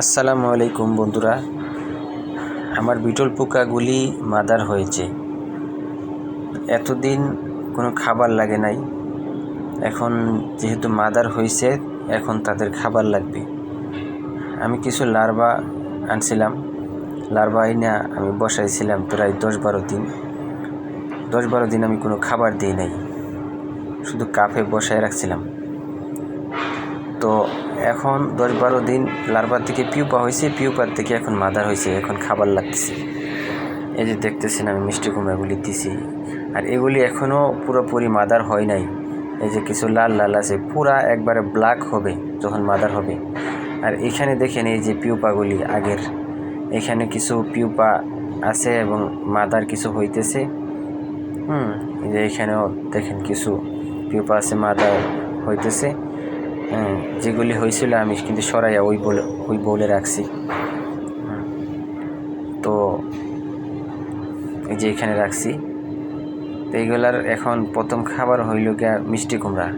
আসসালামু আলাইকুম বন্ধুরা। আমার বিটল পোকাগুলি মাদার হয়েছে। এতদিন কোনো খাবার লাগে নাই। এখন যেহেতু মাদার হয়েছে, এখন তাদের খাবার লাগবে। আমি কিছু লার্ভা আনছিলাম। লার্ভা আইনা আমি বসাইছিলাম প্রায় দশ বারো দিন। দশ বারো দিন আমি কোনো খাবার দিই নাই। শুধু কাপে বসায় রাখছিলাম। তো এখন দশ বারো দিন লার্ভার থেকে পিউপা হয়েছে, পিউপার থেকে এখন মাদার হয়েছে, এখন খাবার লাগতেছে। এই যে দেখতেছেন আমি মিষ্টি কুমড়াগুলি দিছি। আর এগুলি এখনও পুরোপুরি মাদার হয় নাই। এই যে কিছু লাল লাল আছে, পুরা একবারে ব্ল্যাক হবে যখন মাদার হবে। আর এখানে দেখেন এই যে পিউপাগুলি আগের। এখানে কিছু পিউপা আছে এবং মাদার কিছু হইতেছে। হুম, এই যে এখানেও দেখেন কিছু পিউপা আছে, মাদার হইতেছে। হ্যাঁ যেগুলি হয়েছিল, আমি কিন্তু সরাইয়া ওই বলে ওই বলে রাখছি। তো এই যে এখানে রাখছি। তো এইগুলার এখন প্রথম খাবার হইল গিয়া মিষ্টি কুমড়া।